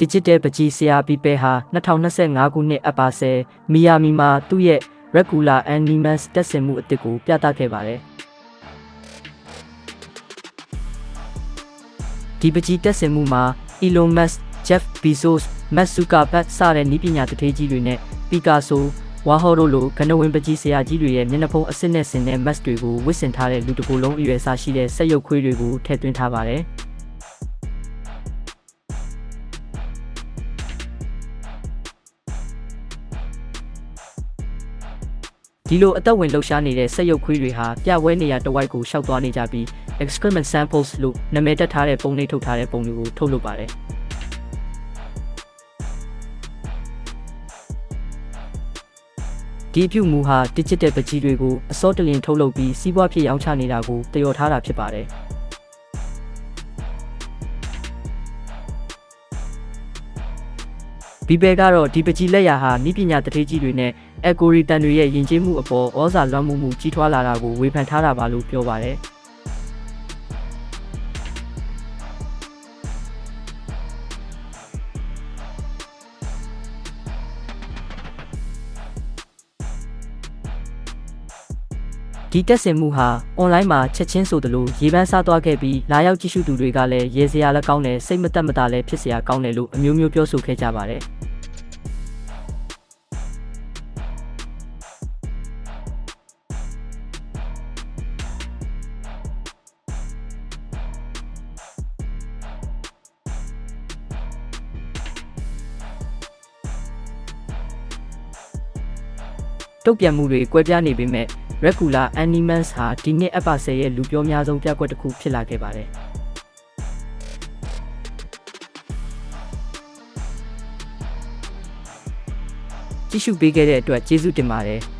Digital ပကြီးဆရာပီပဲဟာ2025ခုနှစ်အပါဆယ်မီယာမီမှာသူ့ရဲ့ Regular Animus တက်ဆင်မှုအသစ်ကိုပြသခဲ့ပါတယ်ဒီပကြီးတက်ဆင်မှုမှာ Elon Musk, Jeff Bezos, Mark Zuckerberg စတဲ့နည်းပညာတထေးကြီးတွေနဲ့ Picasso, Warhol တို့လိုကနဝင်ပကြီးဆရာကြီးတွေရဲ့မျက်နှာဖုံးအစစ်နဲ့ဆင်တဲ့ mask တွေကိုဝတ်ဆင်ထားတဲ့လူတစ်ကိုယ်လုံးအရွယ်အစားရှိတဲ့စက်ရုပ်ခွေးတွေကိုထည့်သွင်းထားပါတယ်။ ဒီလိုအသက်ဝင်လှုပ်ရှားနေတဲ့စက်ရုပ်ခွေးတွေဟာပြပွဲနေရာတစ်ဝိုက်ကိုရှောက်သွားနေကြပြီး excrement samples လို့နာမည်တက်ထားတဲ့ပုံလေးထုတ်ထားတဲ့ပုံတွေကိုထုတ်လုပ်ပါတယ်ဒီအပြုမူဟာ digital ပကြီးတွေကိုအစောတလင်ထုတ်လုပ်ပြီးစီးပွားဖြစ်ရောင်းချနေတာကိုတယောထားတာဖြစ်ပါတယ် ဘီဘယ်ကတော့ဒီပကြီးလက်ရာဟာနိပညာတထေးကြီးတွေနဲ့အက်ကိုရီတန်တွေရဲ့ယဉ်ကျေးမှုအပေါ်ဩဇာလွှမ်းမိုးမှုကြီးထွားလာတာကိုဝေဖန်ထားတာပါလို့ပြောပါတယ်။ဒီတက်ဆင်မှုဟာအွန်လိုင်းမှာချက်ချင်းဆိုသလိုရေပန်းစားသွားခဲ့ပြီးလာရောက်ကြည့်ရှုသူတွေကလည်းရေစရာလည်းကောင်းတယ်စိတ်မသက်မသာလည်းဖြစ်စရာကောင်းတယ်လို့အမျိုးမျိုးပြောဆိုခဲ့ကြပါတယ် တုတ်ပြန်မှုတွေကွဲပြားနေပေမဲ့ Regular Animals ဟာဒီနှစ်အပ္ပဆယ်ရဲ့လူပြောများဆုံးပြကွက်တစ်ခုဖြစ်လာခဲ့ပါတယ်။ကြည့်ရှုပေးခဲ့တဲ့အတွက်ကျေးဇူးတင်ပါတယ်။